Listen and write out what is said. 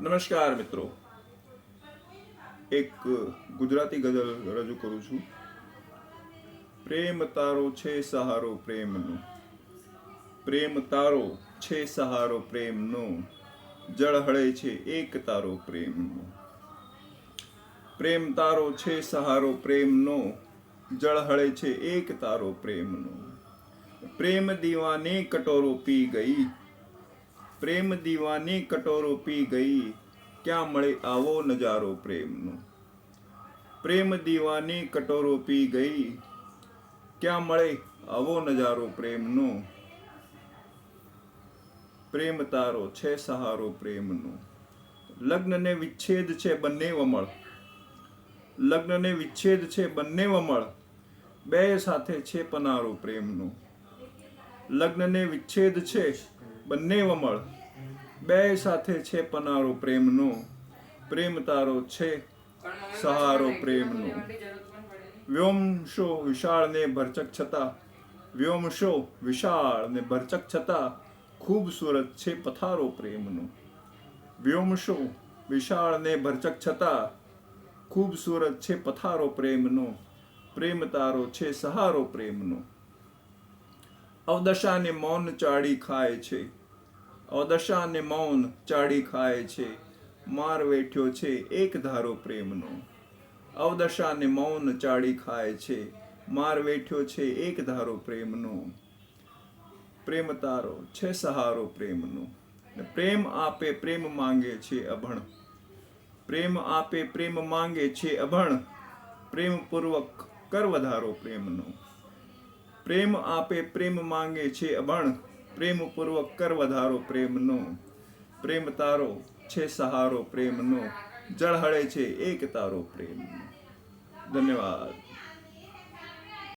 નમસ્કાર મિત્રો. એક ગુજરાતી ગઝલ રજૂ કરું છું. પ્રેમ તારો છે સહારો પ્રેમનો. પ્રેમ તારો છે સહારો પ્રેમનો. જળ હળે છે એક તારો પ્રેમનો. પ્રેમ તારો છે સહારો પ્રેમનો. જળ હળે છે એક તારો પ્રેમનો. પ્રેમ દીવાને કટોરો પી ગઈ. પ્રેમ દીવાની કટોરો પી ગઈ. ક્યાં મળે આવો નજારો પ્રેમનો? પ્રેમ દીવાની કટોરો પી ગઈ. ક્યાં મળે આવો નજારો પ્રેમનો? પ્રેમ તારો છે સહારો પ્રેમનો. લગ્નને વિચ્છેદ છે બંને વમળ. લગ્નને વિચ્છેદ છે બંને વમળ. બે સાથે છે પનારો પ્રેમનો. લગ્નને વિચ્છેદ છે બંને વમળ બે સાથે છે પનારો પ્રેમનો, પ્રેમ તારો છે સહારો પ્રેમનો. વ્યોમશો વિશાળ ને ભરચક છતાં, વ્યોમશો વિશાળ ને ભરચક છતાં ખૂબસૂરત છે પથારો પ્રેમનો. વ્યોમશો વિશાળ ને ભરચક છતાં ખૂબસૂરત છે પથારો પ્રેમનો, પ્રેમ તારો છે સહારો પ્રેમનો. અવદશાને મૌન ચાડી ખાય છે. અવદશાને મૌન ચાડી ખાય છે. માર વેઠ્યો છે એક ધારો પ્રેમનો. અવદશાને મૌન ચાડી ખાય છે. માર વેઠ્યો છે એક ધારો પ્રેમનો. પ્રેમ તારો છે સહારો પ્રેમનો. પ્રેમ આપે પ્રેમ માંગે છે અભણ. પ્રેમ આપે પ્રેમ માંગે છે અભણ. પ્રેમપૂર્વક કરવધારો કર વધારો પ્રેમનો. પ્રેમ આપે પ્રેમ માંગે છે અભણ પ્રેમપૂર્વક કર વધારો પ્રેમનો. પ્રેમ તારો છે સહારો પ્રેમનો. જળ હળે છે એક તારો પ્રેમનો ધન્યવાદ.